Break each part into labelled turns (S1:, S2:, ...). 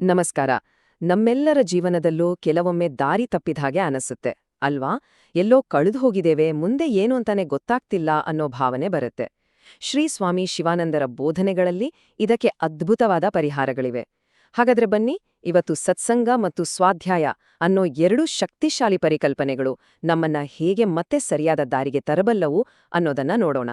S1: ನಮಸ್ಕಾರ. ನಮ್ಮೆಲ್ಲರ ಜೀವನದಲ್ಲೂ ಕೆಲವೊಮ್ಮೆ ದಾರಿ ತಪ್ಪಿದ ಹಾಗೆ ಅನಿಸುತ್ತೆ. ಅಲ್ವಾ? ಎಲ್ಲೋ ಕಳೆದು ಹೋಗಿದ್ದೇವೆ, ಮುಂದೆ ಏನು ಅಂತಾನೆ ಗೊತ್ತಾಗ್ತಿಲ್ಲ ಅನ್ನೋ ಭಾವನೆ ಬರುತ್ತೆ. ಶ್ರೀ ಸ್ವಾಮಿ ಶಿವಾನಂದರ ಬೋಧನೆಗಳಲ್ಲಿ ಇದಕ್ಕೆ ಅದ್ಭುತವಾದ ಪರಿಹಾರಗಳಿವೆ. ಹಾಗಾದ್ರೆ ಬನ್ನಿ, ಇವತ್ತು ಸತ್ಸಂಗ ಮತ್ತು ಸ್ವಾಧ್ಯಾಯ ಅನ್ನೋ ಎರಡು ಶಕ್ತಿಶಾಲಿ ಪರಿಕಲ್ಪನೆಗಳು ನಮ್ಮನ್ನ ಹೇಗೆ ಮತ್ತೆ ಸರಿಯಾದ ದಾರಿಗೆ ತರಬಲ್ಲವು ಅನ್ನೋದನ್ನ ನೋಡೋಣ.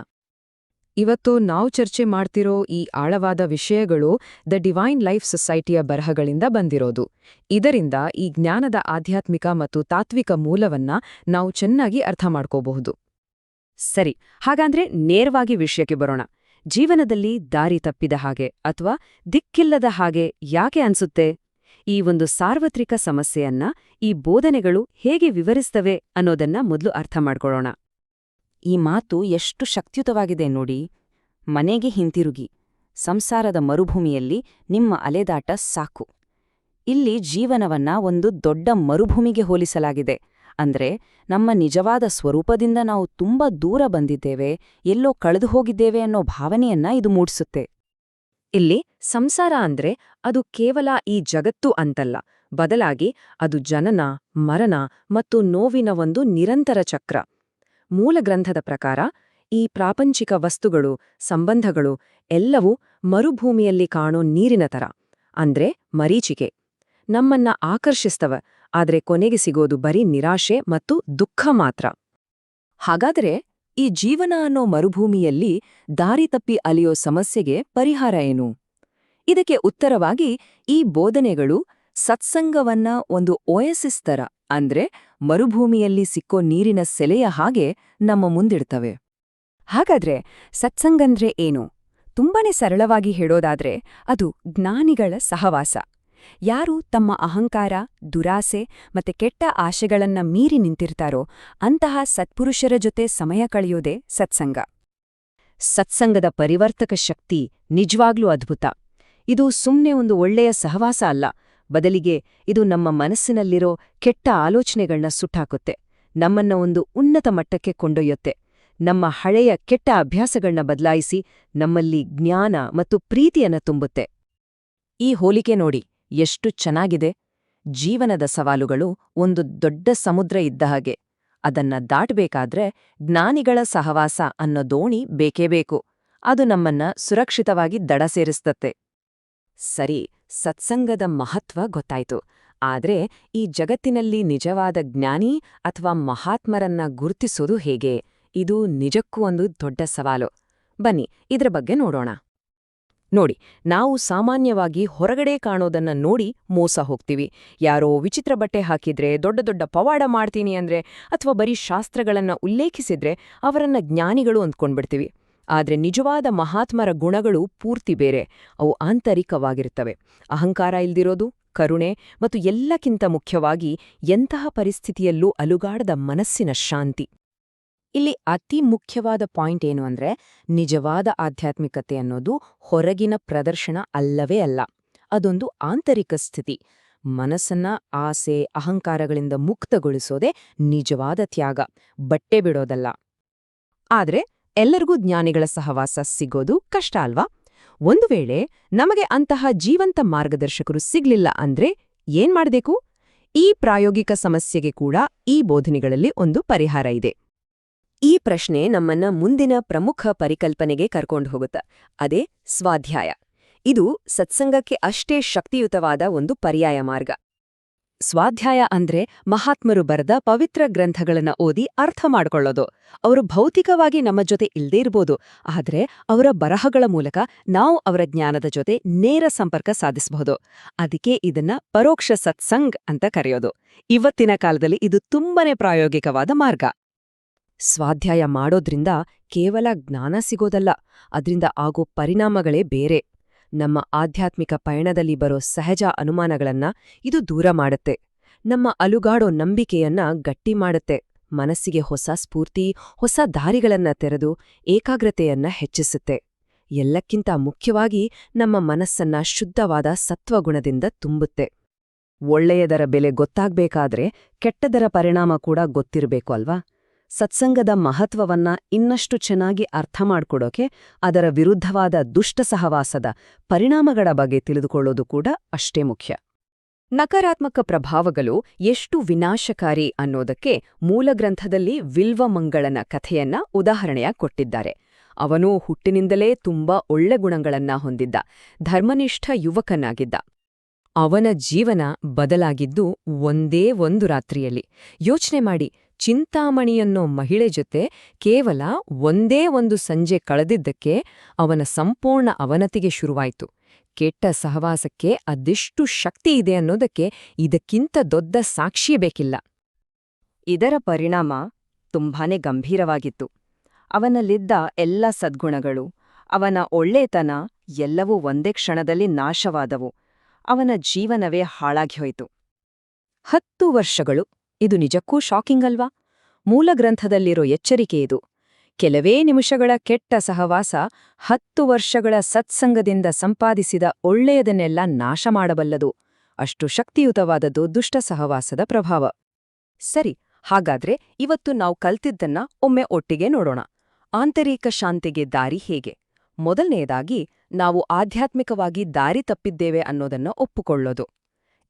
S1: ಇವತ್ತು ನಾವು ಚರ್ಚೆ ಮಾಡ್ತಿರೋ ಈ ಆಳವಾದ ವಿಷಯಗಳು ದ ಡಿವೈನ್ ಲೈಫ್ ಸೊಸೈಟಿಯ ಬರಹಗಳಿಂದ ಬಂದಿರೋದು. ಇದರಿಂದ ಈ ಜ್ಞಾನದ ಆಧ್ಯಾತ್ಮಿಕ ಮತ್ತು ತಾತ್ವಿಕ ಮೂಲವನ್ನ ನಾವು ಚೆನ್ನಾಗಿ ಅರ್ಥ ಮಾಡ್ಕೋಬಹುದು. ಸರಿ, ಹಾಗಾದ್ರೆ ನೇರವಾಗಿ ವಿಷಯಕ್ಕೆ ಬರೋಣ. ಜೀವನದಲ್ಲಿ ದಾರಿ ತಪ್ಪಿದ ಹಾಗೆ ಅಥವಾ ದಿಕ್ಕಿಲ್ಲದ ಹಾಗೆ ಯಾಕೆ ಅನ್ಸುತ್ತೆ? ಈ ಒಂದು ಸಾರ್ವತ್ರಿಕ ಸಮಸ್ಯೆಯನ್ನ, ಈ ಬೋಧನೆಗಳು ಹೇಗೆ ವಿವರಿಸ್ತವೆ ಅನ್ನೋದನ್ನ ಮೊದಲು ಅರ್ಥ ಮಾಡ್ಕೊಳ್ಳೋಣ.
S2: ಈ ಮಾತು ಎಷ್ಟು ಶಕ್ತಿಯುತವಾಗಿದೆ ನೋಡಿ. ಮನೆಗೆ ಹಿಂತಿರುಗಿ. ಸಂಸಾರದ ಮರುಭೂಮಿಯಲ್ಲಿ ನಿಮ್ಮ ಅಲೆದಾಟ ಸಾಕು. ಇಲ್ಲಿ ಜೀವನವನ್ನ ಒಂದು ದೊಡ್ಡ ಮರುಭೂಮಿಗೆ ಹೋಲಿಸಲಾಗಿದೆ. ಅಂದ್ರೆ ನಮ್ಮ ನಿಜವಾದ ಸ್ವರೂಪದಿಂದ ನಾವು ತುಂಬಾ ದೂರ ಬಂದಿದ್ದೇವೆ, ಎಲ್ಲೋ ಕಳೆದು ಹೋಗಿದ್ದೇವೆ ಅನ್ನೋ ಭಾವನೆಯನ್ನ ಇದು ಮೂಡಿಸುತ್ತೆ.
S1: ಇಲ್ಲಿ ಸಂಸಾರ ಅಂದ್ರೆ ಅದು ಕೇವಲ ಈ ಜಗತ್ತು ಅಂತಲ್ಲ. ಬದಲಾಗಿ ಅದು ಜನನ, ಮರಣ ಮತ್ತು ನೋವಿನ ಒಂದು ನಿರಂತರ ಚಕ್ರ. ಮೂಲಗ್ರಂಥದ ಪ್ರಕಾರ, ಈ ಪ್ರಾಪಂಚಿಕ ವಸ್ತುಗಳು, ಸಂಬಂಧಗಳು ಎಲ್ಲವೂ ಮರುಭೂಮಿಯಲ್ಲಿ ಕಾಣೋ ನೀರಿನ ತರ ಅಂದ್ರೆ ಮರೀಚಿಕೆ. ನಮ್ಮನ್ನ ಆಕರ್ಷಿಸ್ತವ, ಆದರೆ ಕೊನೆಗೆ ಸಿಗೋದು ಬರೀ ನಿರಾಶೆ ಮತ್ತು ದುಃಖ ಮಾತ್ರ.
S2: ಹಾಗಾದರೆ, ಈ ಜೀವನ ಅನ್ನೋ ಮರುಭೂಮಿಯಲ್ಲಿ ದಾರಿ ತಪ್ಪಿ ಅಲಿಯೋ ಸಮಸ್ಯೆಗೆ ಪರಿಹಾರ ಏನು? ಇದಕ್ಕೆ ಉತ್ತರವಾಗಿ, ಈ ಬೋಧನೆಗಳು ಸತ್ಸಂಗವನ್ನ ಒಂದು ಓಯಸಿಸ್ ತರ ಅಂದ್ರೆ ಮರುಭೂಮಿಯಲ್ಲಿ ಸಿಕ್ಕೋ ನೀರಿನ ಸೆಲೆಯ ಹಾಗೆ ನಮ್ಮ ಮುಂದಿಡ್ತವೆ. ಹಾಗಾದ್ರೆ ಸತ್ಸಂಗಂದ್ರೆ ಏನು? ತುಂಬಾನೇ ಸರಳವಾಗಿ ಹೇಳೋದಾದ್ರೆ ಅದು ಜ್ಞಾನಿಗಳ ಸಹವಾಸ. ಯಾರು ತಮ್ಮ ಅಹಂಕಾರ, ದುರಾಸೆ ಮತ್ತೆ ಕೆಟ್ಟ ಆಶೆಗಳನ್ನ ಮೀರಿ ನಿಂತಿರ್ತಾರೋ ಅಂತಹ ಸತ್ಪುರುಷರ ಜೊತೆ ಸಮಯ ಕಳೆಯೋದೇ ಸತ್ಸಂಗ.
S1: ಸತ್ಸಂಗದ ಪರಿವರ್ತಕ ಶಕ್ತಿ ನಿಜವಾಗ್ಲೂ ಅದ್ಭುತ. ಇದು ಸುಮ್ನೆ ಒಂದು ಒಳ್ಳೆಯ ಸಹವಾಸ ಅಲ್ಲ ಬದಲಿಗೆ ಇದು ನಮ್ಮ ಮನಸ್ಸಿನಲ್ಲಿರೋ ಕೆಟ್ಟ ಆಲೋಚನೆಗಳನ್ನ ಸುಟ್ಟಾಕುತ್ತೆ. ನಮ್ಮನ್ನ ಒಂದು ಉನ್ನತ ಮಟ್ಟಕ್ಕೆ ಕೊಂಡೊಯ್ಯುತ್ತೆ. ನಮ್ಮ ಹಳೆಯ ಕೆಟ್ಟ ಅಭ್ಯಾಸಗಳನ್ನ ಬದಲಾಯಿಸಿ ನಮ್ಮಲ್ಲಿ ಜ್ಞಾನ ಮತ್ತು ಪ್ರೀತಿಯನ್ನ ತುಂಬುತ್ತೆ. ಈ ಹೋಲಿಕೆ ನೋಡಿ ಎಷ್ಟು ಚೆನ್ನಾಗಿದೆ. ಜೀವನದ ಸವಾಲುಗಳು ಒಂದು ದೊಡ್ಡ ಸಮುದ್ರ ಇದ್ದ ಹಾಗೆ. ಅದನ್ನ ದಾಟಬೇಕಾದ್ರೆ ಜ್ಞಾನಿಗಳ ಸಹವಾಸ ಅನ್ನೋ ದೋಣಿ ಬೇಕೇ ಬೇಕು. ಅದು ನಮ್ಮನ್ನ ಸುರಕ್ಷಿತವಾಗಿ ದಡ ಸೇರಿಸ್ತತ್ತೆ. ಸರಿ, ಸತ್ಸಂಗದ ಮಹತ್ವ ಗೊತ್ತಾಯ್ತು. ಆದ್ರೆ, ಈ ಜಗತ್ತಿನಲ್ಲಿ ನಿಜವಾದ ಜ್ಞಾನಿ ಅಥವಾ ಮಹಾತ್ಮರನ್ನ ಗುರುತಿಸೋದು ಹೇಗೆ? ಇದು ನಿಜಕ್ಕೂ ಒಂದು ದೊಡ್ಡ ಸವಾಲು. ಬನ್ನಿ, ಇದರ ಬಗ್ಗೆ ನೋಡೋಣ. ನೋಡಿ, ನಾವು ಸಾಮಾನ್ಯವಾಗಿ ಹೊರಗಡೆ ಕಾಣೋದನ್ನ ನೋಡಿ ಮೋಸ ಹೋಗ್ತೀವಿ. ಯಾರೋ ವಿಚಿತ್ರ ಬಟ್ಟೆ ಹಾಕಿದ್ರೆ, ದೊಡ್ಡ ದೊಡ್ಡ ಪವಾಡ ಮಾಡ್ತೀನಿ ಅಂದ್ರೆ, ಅಥವಾ ಬರೀ ಶಾಸ್ತ್ರಗಳನ್ನ ಉಲ್ಲೇಖಿಸಿದ್ರೆ, ಅವರನ್ನ ಜ್ಞಾನಿಗಳು ಅಂದ್ಕೊಂಡ್ಬಿಡ್ತೀವಿ. ಆದ್ರೆ ನಿಜವಾದ ಮಹಾತ್ಮರ ಗುಣಗಳು ಪೂರ್ತಿ ಬೇರೆ. ಅವು ಆಂತರಿಕವಾಗಿರ್ತವೆ ಅಹಂಕಾರ ಇಲ್ದಿರೋದು, ಕರುಣೆ ಮತ್ತು ಎಲ್ಲಕ್ಕಿಂತ ಮುಖ್ಯವಾಗಿ ಎಂತಹ ಪರಿಸ್ಥಿತಿಯಲ್ಲೂ ಅಲುಗಾಡದ ಮನಸ್ಸಿನ ಶಾಂತಿ. ಇಲ್ಲಿ ಅತಿ ಮುಖ್ಯವಾದ ಪಾಯಿಂಟ್ ಏನು ಅಂದ್ರೆ ನಿಜವಾದ ಆಧ್ಯಾತ್ಮಿಕತೆ ಅನ್ನೋದು ಹೊರಗಿನ ಪ್ರದರ್ಶನ ಅಲ್ಲವೇ ಅಲ್ಲ. ಅದೊಂದು ಆಂತರಿಕ ಸ್ಥಿತಿ. ಮನಸ್ಸನ್ನ ಆಸೆ, ಅಹಂಕಾರಗಳಿಂದ ಮುಕ್ತಗೊಳಿಸೋದೇ ನಿಜವಾದ ತ್ಯಾಗ. ಬಟ್ಟೆ ಬಿಡೋದಲ್ಲ. ಆದ್ರೆ ಎಲ್ಲರಿಗೂ ಜ್ಞಾನಿಗಳ ಸಹವಾಸ ಸಿಗೋದು ಕಷ್ಟ ಅಲ್ವಾ? ಒಂದು ವೇಳೆ ನಮಗೆ ಅಂತಹ ಜೀವಂತ ಮಾರ್ಗದರ್ಶಕರು ಸಿಗ್ಲಿಲ್ಲ ಅಂದ್ರೆ ಏನ್ ಮಾಡಬೇಕು? ಈ ಪ್ರಾಯೋಗಿಕ ಸಮಸ್ಯೆಗೆ ಕೂಡ ಈ ಬೋಧನೆಗಳಲ್ಲಿ ಒಂದು ಪರಿಹಾರ ಇದೆ. ಈ ಪ್ರಶ್ನೆ ನಮ್ಮನ್ನ ಮುಂದಿನ ಪ್ರಮುಖ ಪರಿಕಲ್ಪನೆಗೆ ಕರ್ಕೊಂಡು ಹೋಗುತ್ತೆ? ಅದೇ ಸ್ವಾಧ್ಯಾಯ. ಇದು ಸತ್ಸಂಗಕ್ಕೆ ಅಷ್ಟೇ ಶಕ್ತಿಯುತವಾದ ಒಂದು ಪರ್ಯಾಯ ಮಾರ್ಗ. ಸ್ವಾಧ್ಯಾಯ ಅಂದ್ರೆ ಮಹಾತ್ಮರು ಬರೆದ ಪವಿತ್ರ ಗ್ರಂಥಗಳನ್ನ ಓದಿ ಅರ್ಥ ಮಾಡ್ಕೊಳ್ಳೋದು. ಅವರು ಭೌತಿಕವಾಗಿ ನಮ್ಮ ಜೊತೆ ಇಲ್ದೇ ಇರ್ಬೋದು, ಆದರೆ ಅವರ ಬರಹಗಳ ಮೂಲಕ ನಾವು ಅವರ ಜ್ಞಾನದ ಜೊತೆ ನೇರ ಸಂಪರ್ಕ ಸಾಧಿಸಬಹುದು. ಅದಕ್ಕೆ ಇದನ್ನ ಪರೋಕ್ಷ ಸತ್ಸಂಗ್ ಅಂತ ಕರೆಯೋದು. ಇವತ್ತಿನ ಕಾಲದಲ್ಲಿ ಇದು ತುಂಬಾನೇ ಪ್ರಾಯೋಗಿಕವಾದ ಮಾರ್ಗ. ಸ್ವಾಧ್ಯಾಯ ಮಾಡೋದ್ರಿಂದ ಕೇವಲ ಜ್ಞಾನ ಸಿಗೋದಲ್ಲ, ಅದರಿಂದ ಆಗೋ ಪರಿಣಾಮಗಳೇ ಬೇರೆ. ನಮ್ಮ ಆಧ್ಯಾತ್ಮಿಕ ಪಯಣದಲ್ಲಿ ಬರೋ ಸಹಜ ಅನುಮಾನಗಳನ್ನ ಇದು ದೂರ ಮಾಡುತ್ತೆ. ನಮ್ಮ ಅಲುಗಾಡೋ ನಂಬಿಕೆಯನ್ನ ಗಟ್ಟಿ ಮಾಡುತ್ತೆ. ಮನಸ್ಸಿಗೆ ಹೊಸ ಸ್ಫೂರ್ತಿ, ಹೊಸ ದಾರಿಗಳನ್ನ ತೆರೆದು ಏಕಾಗ್ರತೆಯನ್ನ ಹೆಚ್ಚಿಸುತ್ತೆ. ಎಲ್ಲಕ್ಕಿಂತ ಮುಖ್ಯವಾಗಿ ನಮ್ಮ ಮನಸ್ಸನ್ನ ಶುದ್ಧವಾದ ಸತ್ವಗುಣದಿಂದ ತುಂಬುತ್ತೆ. ಒಳ್ಳೆಯದರ ಬೆಲೆ ಗೊತ್ತಾಗ್ಬೇಕಾದ್ರೆ ಕೆಟ್ಟದರ ಪರಿಣಾಮ ಕೂಡ ಗೊತ್ತಿರಬೇಕು ಅಲ್ವಾ? ಸತ್ಸಂಗದ ಮಹತ್ವವನ್ನ ಇನ್ನಷ್ಟು ಚೆನ್ನಾಗಿ ಅರ್ಥ ಮಾಡ್ಕೊಡೋಕೆ ಅದರ ವಿರುದ್ಧವಾದ ದುಷ್ಟ ಸಹವಾಸದ ಪರಿಣಾಮಗಳ ಬಗ್ಗೆ ತಿಳಿದುಕೊಳ್ಳೋದು ಕೂಡ ಅಷ್ಟೇ ಮುಖ್ಯ.
S2: ನಕಾರಾತ್ಮಕ ಪ್ರಭಾವಗಳು ಎಷ್ಟು ವಿನಾಶಕಾರಿ ಅನ್ನೋದಕ್ಕೆ ಮೂಲಗ್ರಂಥದಲ್ಲಿ ವಿಲ್ವಮಂಗಳನ ಕಥೆಯನ್ನ ಉದಾಹರಣೆಯಾಗಿ ಕೊಟ್ಟಿದ್ದಾರೆ. ಅವನು ಹುಟ್ಟಿನಿಂದಲೇ ತುಂಬಾ ಒಳ್ಳೆ ಗುಣಗಳನ್ನ ಹೊಂದಿದ್ದ, ಧರ್ಮನಿಷ್ಠ ಯುವಕನಾಗಿದ್ದ. ಅವನ ಜೀವನ ಬದಲಾಗಿದ್ದು ಒಂದೇ ಒಂದು ರಾತ್ರಿಯಲ್ಲಿ. ಯೋಚನೆ ಮಾಡಿ ಚಿಂತಾಮಣಿಯನ್ನೋ ಮಹಿಳೆ ಜೊತೆ ಕೇವಲ ಒಂದೇ ಒಂದು ಸಂಜೆ ಕಳೆದಿದ್ದಕ್ಕೆ ಅವನ ಸಂಪೂರ್ಣ ಅವನತಿಗೆ ಶುರುವಾಯಿತು. ಕೆಟ್ಟ ಸಹವಾಸಕ್ಕೆ ಅದೆಷ್ಟು ಶಕ್ತಿ ಇದೆ ಅನ್ನೋದಕ್ಕೆ ಇದಕ್ಕಿಂತ ದೊಡ್ಡ ಸಾಕ್ಷಿಯೇ ಬೇಕಿಲ್ಲ.
S1: ಇದರ ಪರಿಣಾಮ ತುಂಬಾನೇ ಗಂಭೀರವಾಗಿತ್ತು. ಅವನಲ್ಲಿದ್ದ ಎಲ್ಲ ಸದ್ಗುಣಗಳು, ಅವನ ಒಳ್ಳೆತನ ಎಲ್ಲವೂ ಒಂದೇ ಕ್ಷಣದಲ್ಲಿ ನಾಶವಾದವು. ಅವನ ಜೀವನವೇ ಹಾಳಾಗಿ ಹೋಯಿತು.
S2: ಹತ್ತು ವರ್ಷಗಳು ಇದು ನಿಜಕ್ಕೂ ಶಾಕಿಂಗ್ ಅಲ್ವಾ? ಮೂಲ ಗ್ರಂಥದಲ್ಲಿರೋ ಎಚ್ಚರಿಕೆ ಇದು. ಕೆಲವೇ ನಿಮಿಷಗಳ ಕೆಟ್ಟ ಸಹವಾಸ ಹತ್ತು ವರ್ಷಗಳ ಸತ್ಸಂಗದಿಂದ ಸಂಪಾದಿಸಿದ ಒಳ್ಳೆಯದನ್ನೆಲ್ಲ ನಾಶ ಮಾಡಬಲ್ಲದು. ಅಷ್ಟು ಶಕ್ತಿಯುತವಾದದ್ದು ದುಷ್ಟ ಸಹವಾಸದ ಪ್ರಭಾವ.
S1: ಸರಿ, ಹಾಗಾದ್ರೆ ಇವತ್ತು ನಾವು ಕಲ್ತಿದ್ದನ್ನ ಒಮ್ಮೆ ಒಟ್ಟಿಗೆ ನೋಡೋಣ. ಆಂತರಿಕ ಶಾಂತಿಗೆ ದಾರಿ ಹೇಗೆ? ಮೊದಲನೆಯದಾಗಿ ನಾವು ಆಧ್ಯಾತ್ಮಿಕವಾಗಿ ದಾರಿ ತಪ್ಪಿದ್ದೇವೆ ಅನ್ನೋದನ್ನ ಒಪ್ಪುಕೊಳ್ಳೋದು.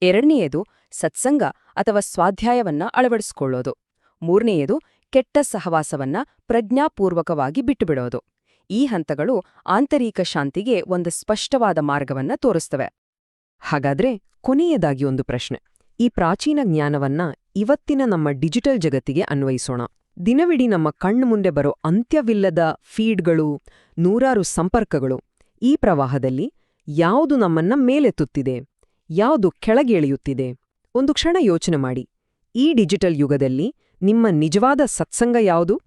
S1: ಎರಡನೆಯದು ಸತ್ಸಂಗ ಅಥವಾ ಸ್ವಾಧ್ಯಾಯವನ್ನ ಅಳವಡಿಸಿಕೊಳ್ಳೋದು. ಮೂರನೆಯದು ಕೆಟ್ಟ ಸಹವಾಸವನ್ನ ಪ್ರಜ್ಞಾಪೂರ್ವಕವಾಗಿ ಬಿಟ್ಟುಬಿಡೋದು. ಈ ಹಂತಗಳು ಆಂತರಿಕ ಶಾಂತಿಗೆ ಒಂದು ಸ್ಪಷ್ಟವಾದ ಮಾರ್ಗವನ್ನ ತೋರಿಸ್ತವೆ.
S2: ಹಾಗಾದ್ರೆ ಕೊನೆಯದಾಗಿ ಒಂದು ಪ್ರಶ್ನೆ. ಈ ಪ್ರಾಚೀನ ಜ್ಞಾನವನ್ನ ಇವತ್ತಿನ ನಮ್ಮ ಡಿಜಿಟಲ್ ಜಗತ್ತಿಗೆ ಅನ್ವಯಿಸೋಣ. ದಿನವಿಡೀ ನಮ್ಮ ಕಣ್ಣು ಮುಂದೆ ಬರೋ ಅಂತ್ಯವಿಲ್ಲದ ಫೀಡ್ಗಳು, ನೂರಾರು ಸಂಪರ್ಕಗಳು ಈ ಪ್ರವಾಹದಲ್ಲಿ ಯಾವುದು ನಮ್ಮನ್ನ ಮೇಲೆತ್ತುತ್ತಿದೆ? ಯಾವುದು ಕೆಳಗೆಳೆಯುತ್ತಿದೆ? ಒಂದು ಕ್ಷಣ ಯೋಚನೆ ಮಾಡಿ. ಈ ಡಿಜಿಟಲ್ ಯುಗದಲ್ಲಿ ನಿಮ್ಮ ನಿಜವಾದ ಸತ್ಸಂಗ ಯಾವುದು?